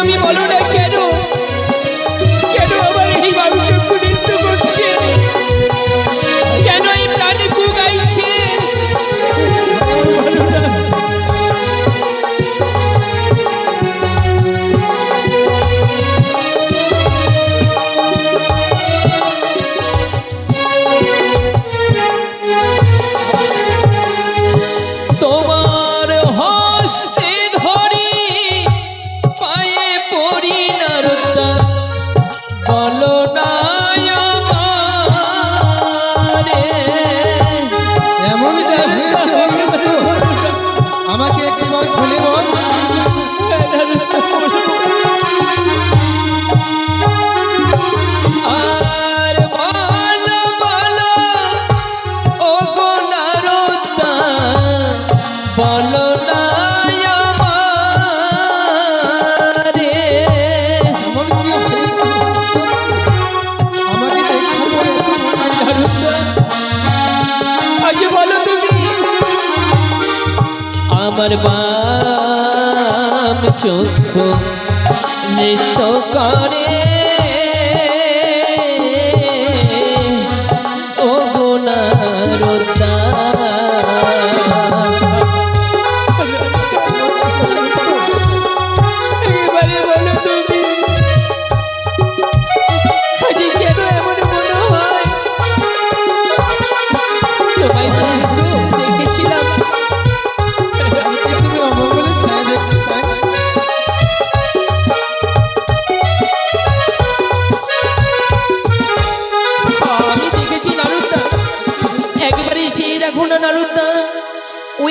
তুমি বলো না কেন? আমারে আমার বাম চোখ নৃত্য করে।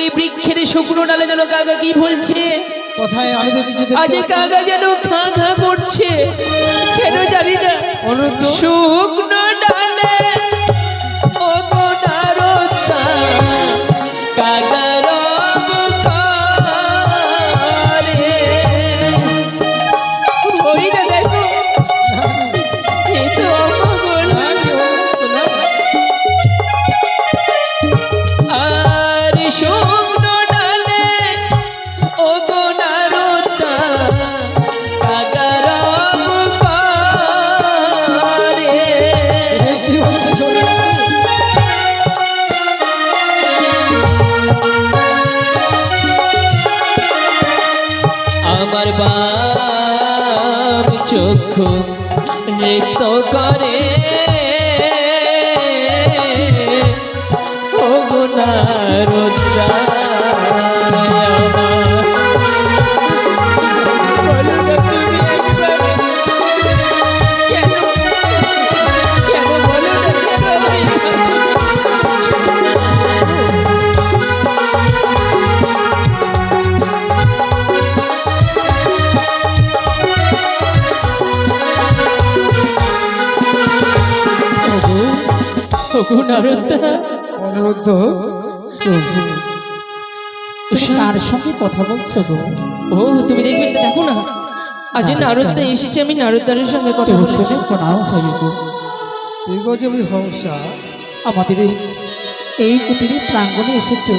ওই বৃক্ষের শুকনো ডালে যেন কাকা কি বলছে? কোথায় আমি তো কিছু আজ। কাকা যেন খা খা করছে কেন জানি না। শুকনো ডালে প্রভু তুমি সঙ্গে কথা বলছো গো? ও তুমি দেখবে তো দেখো না। আজ নারদা এসেছে আমি নারদারের সঙ্গে কথা বলছি। প্রণাম হয় গো দীর্ঘজীবী হংসা। আমাদের এই- এই কুটিরে প্রাঙ্গণে এসেছ।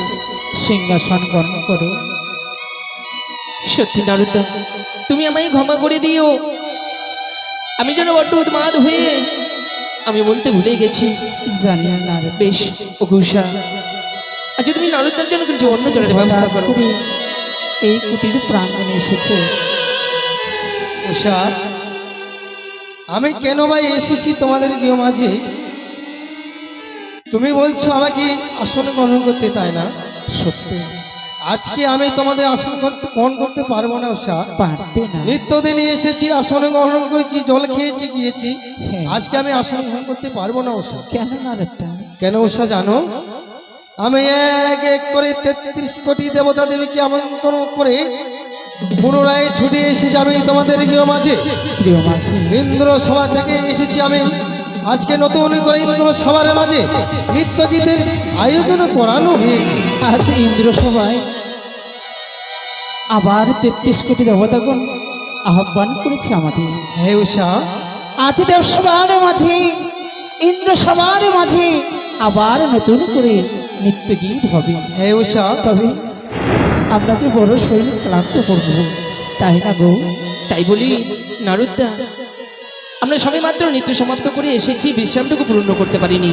সিংহাসন গ্রহণ করো। সত্যি নারদা তুমি আমায় ক্ষমা করে দিও। আমি যেন বড্ড উন্মাদ হয়ে আমি বলতে ভুলে গেছি। জানি না। বেশ ও ঘুষা আচ্ছা তুমি নারদার জন্য কিছু অন্য জলের ব্যবস্থা করো। এই কুটিরে প্রাঙ্গণে এসেছ। উষা আমি কেন ভাই এসেছি তোমাদের গৃহ মাঝে? তুমি বলছো আমাকে আসন গ্রহণ করতে তাই না? সত্যি। আজকে আমি তোমাদের আসন করতে গ্রহণ করতে পারব না উষা। পারবে না। নিত্যদিনই এসেছি আসন গ্রহণ করেছি জল খেয়েছি গিয়েছি। হ্যাঁ। আজকে আমি আসন গ্রহণ করতে পারব না উষা। কেন নারদটা কেন উষা জানো? আমি এক এক করে তেত্রিশ কোটি দেবতা দেবীকে আমন্ত্রণ করে পুনরায় ছুটে এসেছি আমি তোমাদের গৃহ মাঝি। ইন্দ্র সভা থেকে এসেছি আমি। আজকে নতুন করে ইন্দ্র সভার মাঝে নৃত্য গীতের আয়োজন করানো হয়েছে। আজ ইন্দ্র সভায় আবার তেত্রিশ কোটি দেবতাগণ আহ্বান করেছে আমাদের। হে উষা আজ দেব সবার মাঝে ইন্দ্র সবার মাঝে আবার নতুন করে নৃত্য গীত হবে। হে উষা। তবে আমরা যে বড় শরীর ক্লান্ত করব তাই না গো? তাই বলি নারুদ্দা আমরা সবে মাত্র নৃত্য সমাপ্ত করে এসেছি বিশ্রামটুকু পূর্ণ করতে পারিনি।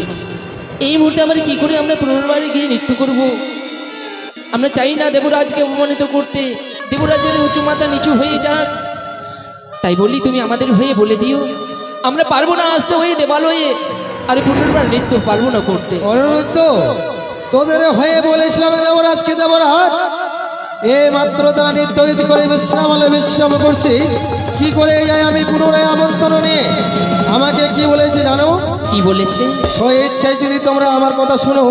এই মুহূর্তে আবার কি করে আমরা পুনর্বার গিয়ে নৃত্য করব? আমরা চাই না দেবরাজকে অপমানিত করতে দেবরাজের উঁচু মাথা নিচু হয়ে যাক। তাই বলি তুমি আমাদের হয়ে বলে দিও। আমরা পারব না আসতে হয়ে দেবালয়ে। আর পুনর্বার নৃত্য পারব না করতে। অনুরুদ্ধ তোদের হয়ে বলেছিলাম দেবরাজকে দেবরাজ এ মাত্র তারা নিত্য করে বিশ্রাম হলে বিশ্রাম করছি। কি করে যাই আমি পুনরায় আমন্ত্রণ? নিয়ে আমাকে কি বলেছে জানো? কি বলেছে? ওই ইচ্ছায় যদি তোমরা আমার কথা শোনো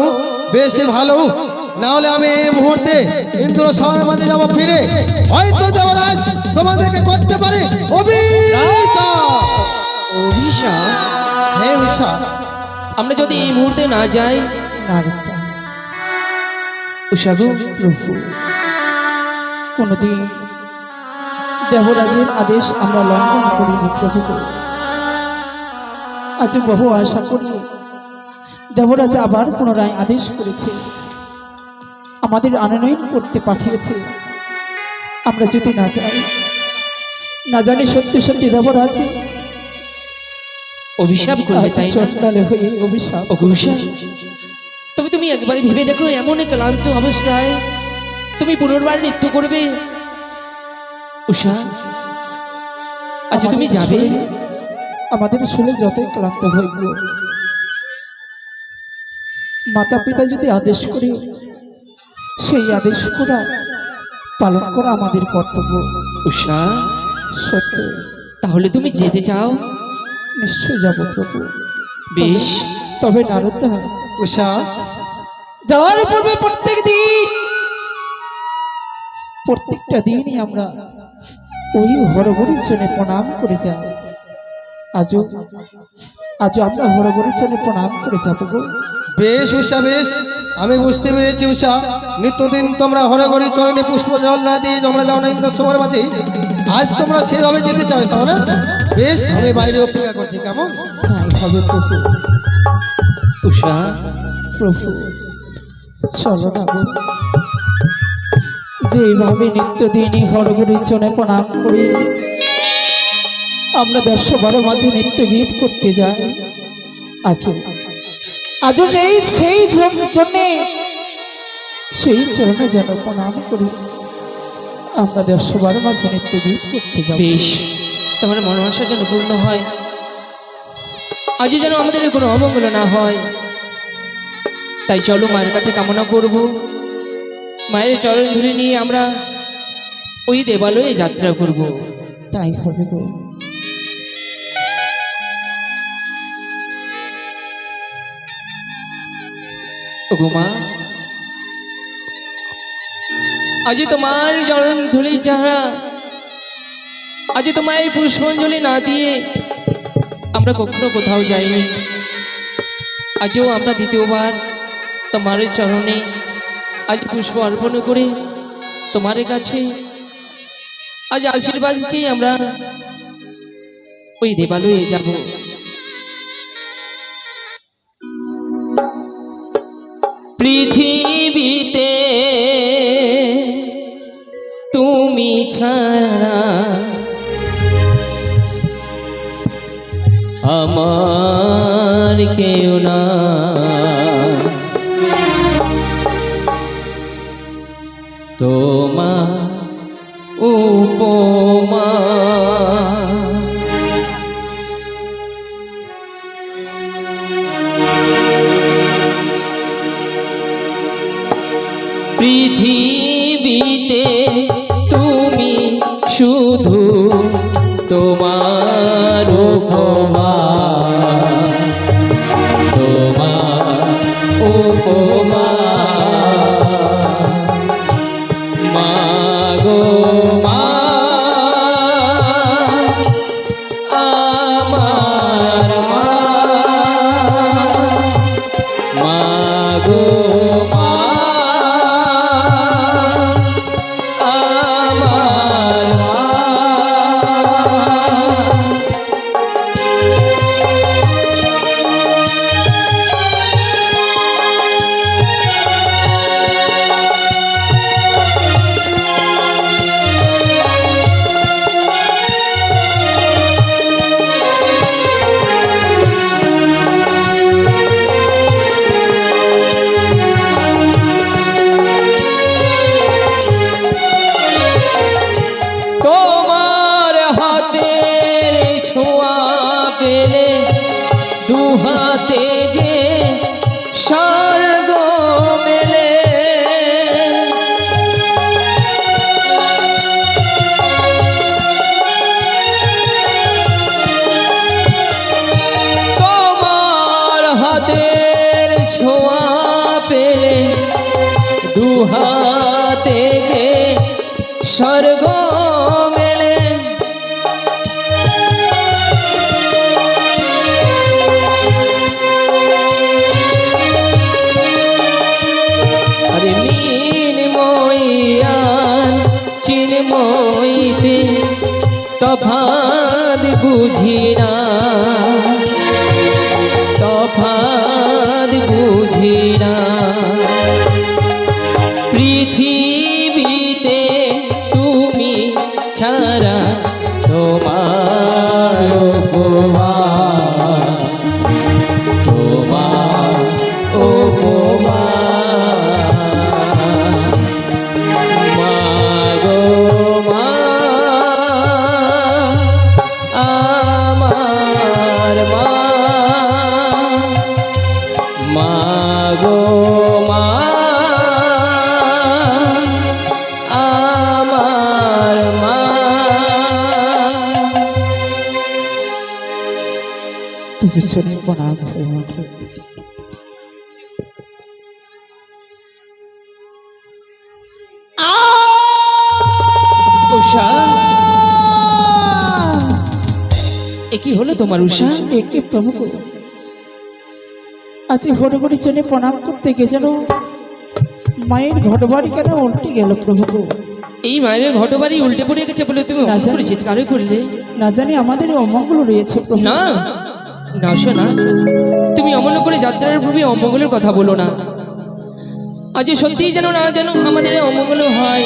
বেশি ভালো না হলে আমি এই মুহূর্তে ইন্দ্র সবার মাঝে যাব ফিরে। হয়তো দেবরাজ তোমাদেরকে করতে পারে। হে অভিশাপ। আমরা যদি এই মুহূর্তে না যাই প্রভু কোনদিন দেবরাজের আদেশ আমরা লঙ্ঘন করিনি প্রভু। আজ বহু আশা করি দেবরাজ আবার পুনরায় আদেশ করেছে। আমাদের আনয়ন করতে পাঠিয়েছে। আমরা যদি না যাই না জানি সত্যি সত্যি দেবরাজ অভিশাপ করবে আজ তাই চন্ডালে হয়ে অভিশাপ অভিশাপ। তবে তুমি একবারে ভেবে দেখো এমন এক ক্লান্ত অবস্থায় তুমি পুনর্বার নৃত্য করবে। উষা আচ্ছা তুমি যাবে? আমাদের শুনে যতই ক্লান্ত হইব মাতা পিতা যদি আদেশ করে সেই আদেশ করা পালন করা আমাদের কর্তব্য। উষা সত্য। তাহলে তুমি যেতে চাও? নিশ্চয় যাব প্রভু। বেশ। তবে নারদা উষা। যাওয়ার পূর্বে প্রত্যেক দিন প্রত্যেকটা দিনই আমরা ওই হরগরির জন্য প্রণাম করে যাব আজও আজও আমরা হরগরির জন্য প্রণাম করে যাব গো। বেশ উষা বেশ। আমি বুঝতে পেরেছি উষা। নিত্যদিন তোমরা হরে হরগরি চরণে পুষ্প জল না দিয়ে তোমরা যাও না ইন্দ্র সময়ের মাঝে। আজ তোমরা সেভাবে যেতে চাও তাহলে বেশ আমি বাইরে অপেক্ষা করছি কেমন? তাই হবে প্রভু। উষা। প্রভু চলো না গো। যেভাবে নিত্যদিনই হরগুরির জন্য প্রণাম করি আমরা দেড়শো বারো মাঝে নিত্য গীত করতে যাই। আজও আজও সেই সেই জন্যে সেই চরণে যেন প্রণাম করি। আমরা দেড়শো বারো মাঝে নিত্য গীত করতে যাই। বেশ তোমার মনোবাসা যেন পূর্ণ হয়। আজ যেন আমাদের কোনো অমঙ্গল না হয়। তাই চলো মায়ের কাছে কামনা করব। মায়ের চরণ ধরে নিয়ে আমরা ওই দেবালয়ে যাত্রা করব। তাই হবে গো। ওগো মা আজ তোমার চরণ ধুলি যারা আজ তোমার পুষ্পাঞ্জলি না দিয়ে আমরা কখনো কোথাও যাইনি। আজও আমরা দ্বিতীয়বার তোমার চরণে আজ পুষ্প অর্পণ করে তোমার কাছে আজ আশীর্বাদ চেয়ে আমরা ওই দেবালয়ে যাব। ছাড়া আমার কেউ না। তোমা উপমা পৃথিবীতে শুধু তোমার উপমা। স্বর্গ শুনে প্রণাম হয়ে ওঠো উষা! এ হলো তোমার উষা একে আজ হরগড়ির জন্য প্রণাম করতে গিয়ে যেন মায়ের ঘর বাড়ি কেন উল্টে গেল প্রভু এই মায়ের ঘটবাড়ি উল্টে পড়ে গেছে বলে তুমি। করে করলে। না জানি আমাদের অমঙ্গল রয়েছে প্রভু না। না শোনা তুমি অমন করে যাত্রার প্রতি অমঙ্গলের কথা বলো না। আজ সত্যিই যেন না যেন আমাদের অমঙ্গল হয়।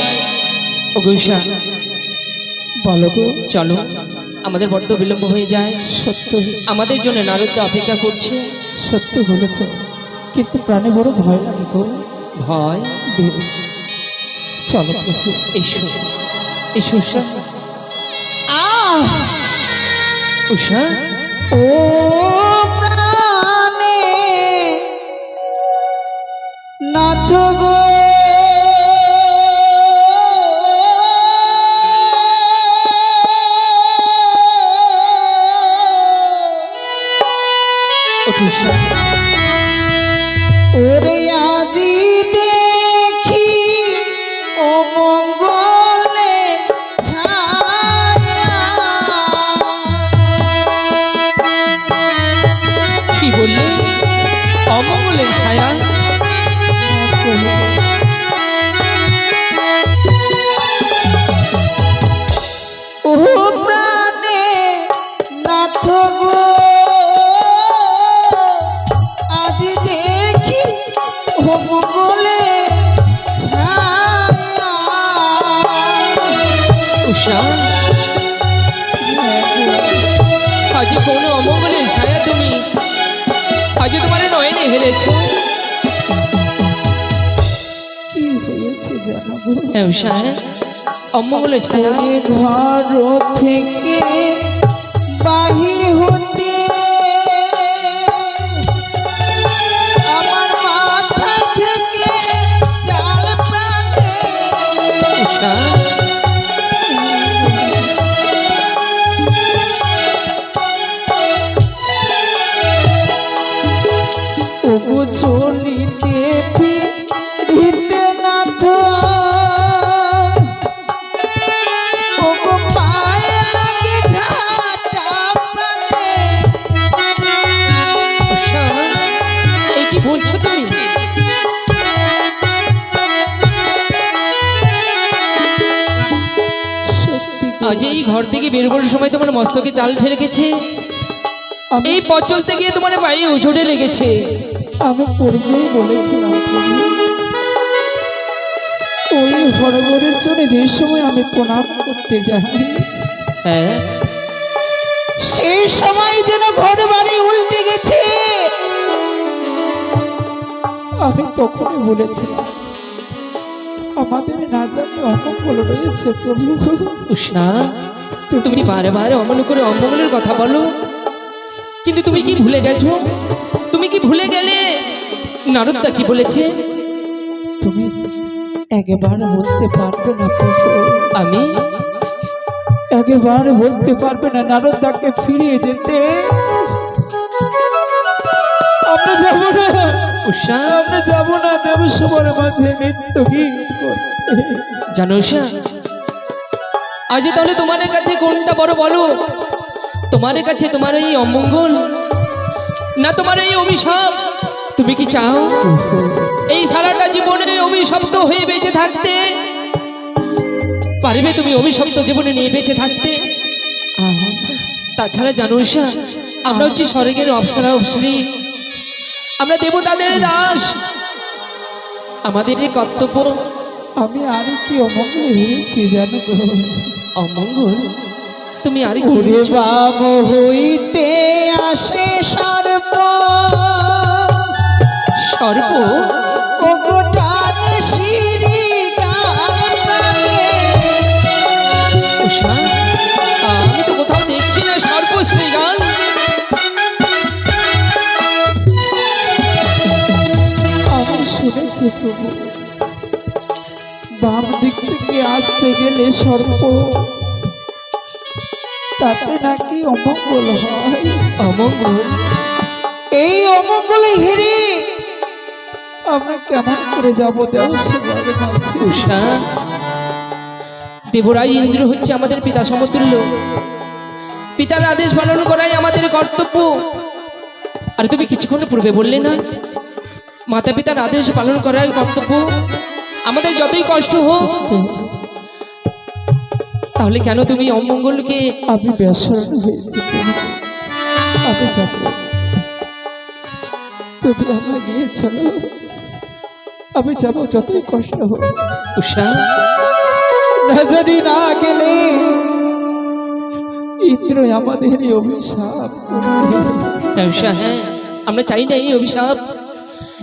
গৈসা বলো গো চলো আমাদের বড্ড বিলম্ব হয়ে যায়। সত্য। আমাদের জন্য নারদটা অপেক্ষা করছে। সত্য বলেছ কিন্তু প্রাণে বড় ভয় লাগে গো। ভয়? চলো প্রভু এসো এসো উষা। উষা? ও প্রাণে নাথ গো। ওরে উষা আজ কোনো অমঙ্গলের ছায়া তুমি আজ তোমার নয়নে হেরেছ কি হয়েছে জানাব উষা? অমঙ্গলের ছায়া। ঘর থেকে বাহির মস্তকে চাল ঠেলে গেছে। আমি এই পথ চলতে গিয়ে তোমার পায়ে উঠে লেগেছে। আমি পূর্বেই বলেছিলাম ওই হরগরের জন্য যে সময় আমি প্রণাম করতে যাই হ্যাঁ। সেই সময় যেন ঘর বাড়ি উল্টে গেছে। আমি তখনই বলেছিলাম আমাদের না জানি অমঙ্গল রয়েছে প্রভু। উষা তুমি বারবার অমন করে অমঙ্গলের কথা বলো। কিন্তু তুমি কি ভুলে গেছো? তুমি কি ভুলে গেলে? নারদটা কি বলেছে? তুমি একবার বলতে পারবে না আমি? একবার বলতে পারবে না নারদাকে ফিরিয়ে যেতে। আমরা যাব না। উষা। আমরা যাব না। দেব সবার মাঝে নৃত্য গীত জানো উষা আজ তাহলে তোমার কাছে কোনটা বড় বলো? তোমার কাছে তোমার এই অমঙ্গল? না তোমার এই অভিশাপ? তুমি কি চাও? এই সারাটা জীবনে অভিশপ্ত হয়ে বেঁচে থাকতে? পারবে তুমি অভিশপ্ত জীবনে নিয়ে বেঁচে থাকতে? তাছাড়া জানো আমরা হচ্ছি স্বর্গের অপসারা অপসরি। আমরা দেবতাদের দাস। আমাদের কর্তব্য। আমি আর কি অমঙ্গল হয়েছি জানো অমঙ্গল। তুমি আর বাম হইতে আসে গানে উষা আমি তো কোথাও দেখছি না সর্প শ্রীগান আমি শুনেছি প্রভু বাম দিক থেকে আসতে গেলে সর্প তাতে নাকি অমঙ্গল হয়? অমঙ্গল? এই অমঙ্গলে হেরে আমরা কেমন করে যাব উষা দেবরাজ ইন্দ্র হচ্ছে আমাদের পিতা সমতুল্য। পিতার আদেশ পালন করাই আমাদের কর্তব্য। আর তুমি কিছুক্ষণ পূর্বে বললে না মাতা পিতার আদেশ পালন করাই কর্তব্য। আমাদের যতই কষ্ট হোক তাহলে কেন তুমি অমঙ্গলকে আমি বেসরণ হয়েছি। আমি যাব। তুমি আমার নিয়ে চলো। আমি যাব যতই কষ্ট হোক। উষা। না জানি না গেলে ইন্দ্র আমাদের এই অভিশাপ। হ্যাঁ উষা হ্যাঁ আমরা চাই না এই অভিশাপ।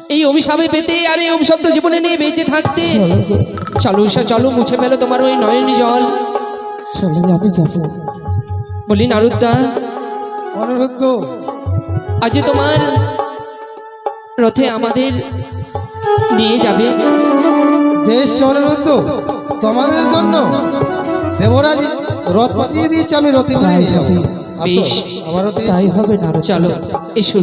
এই অভিশাপে পেতে আর এই অভিশপ্ত জীবনে নিয়ে বেঁচে থাকতে। চলো উষা চলো মুছে ফেলো তোমার ওই নয়নী জল। চলো আমি যাব। বলি নারুদ্দা অনুরুদ্ধ আজ তোমার রথে আমাদের নিয়ে যাবে। বেশ অনুরুদ্ধ তোমাদের জন্য দেবরাজ রথ পাঠিয়ে দিয়েছে আমি রথে করে নিয়ে যাব। আসো বেশ। আমার রথে তাই হবে না চলো এসো।